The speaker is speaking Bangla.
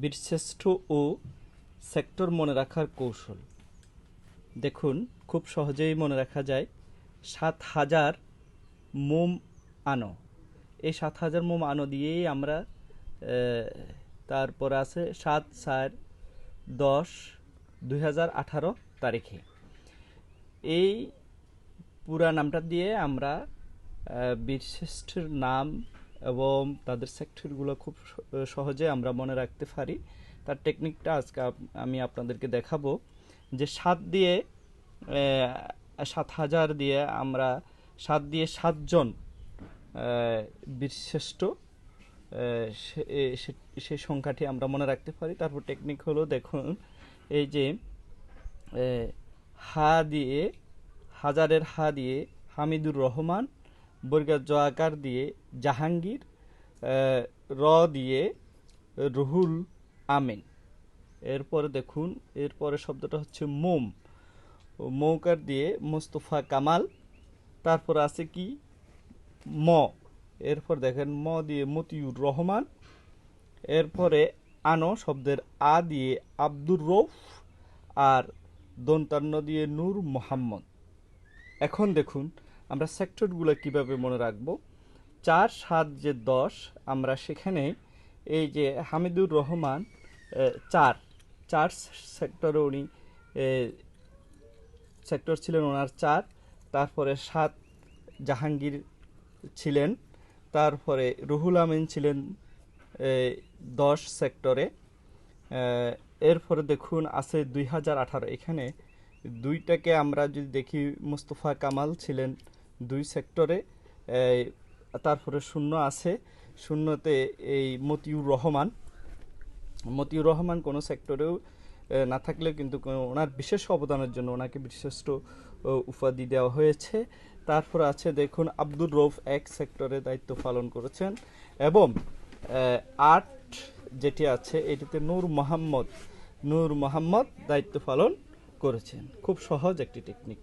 বীরশ্রেষ্ঠ ও সেক্টর মনে রাখার কৌশল। দেখুন, খুব সহজেই মনে রাখা যায়, সাত হাজার মোম আনো। এই সাত হাজার মোম আনো দিয়েই আমরা তারপর আছে সাত চার দশ দুই তারিখে। এই পুরা নামটা দিয়ে আমরা বীরশ্রেষ্ঠের নাম এবং তাদের সেক্টরগুলো খুব সহজে আমরা মনে রাখতে পারি। তার টেকনিকটা আজকে আমি আপনাদেরকে দেখাবো যে সাত দিয়ে সাত হাজার দিয়ে আমরা সাত দিয়ে সাতজন বীরশ্রেষ্ঠ সে- সংখ্যাটি আমরা মনে রাখতে পারি। তারপর টেকনিক হলো দেখুন, এই যে হা দিয়ে, হাজারের হা দিয়ে হামিদুর রহমান বর্গা জ আকার দিয়ে, জাহাঙ্গীর র দিয়ে, রুহুল আমিন। এরপরে দেখুন, এরপরে শব্দটা হচ্ছে মোম। মৌকার দিয়ে মোস্তফা কামাল, তারপর আছে কি? ম। এরপর দেখেন, ম দিয়ে মতিউর রহমান, এরপরে আনো শব্দের আ দিয়ে আব্দুর রৌফ আর দন্তান্ন দিয়ে নূর মোহাম্মদ। এখন দেখুন আমরা সেক্টরগুলো কীভাবে মনে রাখব? চার, সাত যে দশ, আমরা সেখানে এই যে হামিদুর রহমান চার চার সেক্টরে উনি সেক্টর ছিলেন ওনার চার, তারপরে সাত জাহাঙ্গীর ছিলেন, তারপরে রুহুল আমিন ছিলেন দশ সেক্টরে এরপরে দেখুন আছে দুই হাজার আঠারো, এখানে দুইটাকে আমরা যদি দেখি, মুস্তফা কামাল ছিলেন দুই সেক্টরে তারপরে শূন্য আছে। শূন্যতে এই মতিউর রহমান। মতিউর রহমান কোনো সেক্টরেও না থাকলেও কিন্তু ওনার বিশেষ অবদানের জন্য ওনাকে বিশিষ্ট উপাধি দেওয়া হয়েছে। তারপর আছে দেখুন, আব্দুর রৌফ এক সেক্টরে দায়িত্ব পালন করেছেন এবং আট যেটি আছে, এটিতে নূর মোহাম্মদ নূর মোহাম্মদ দায়িত্ব পালন করেছেন। খুব সহজ একটি টেকনিক।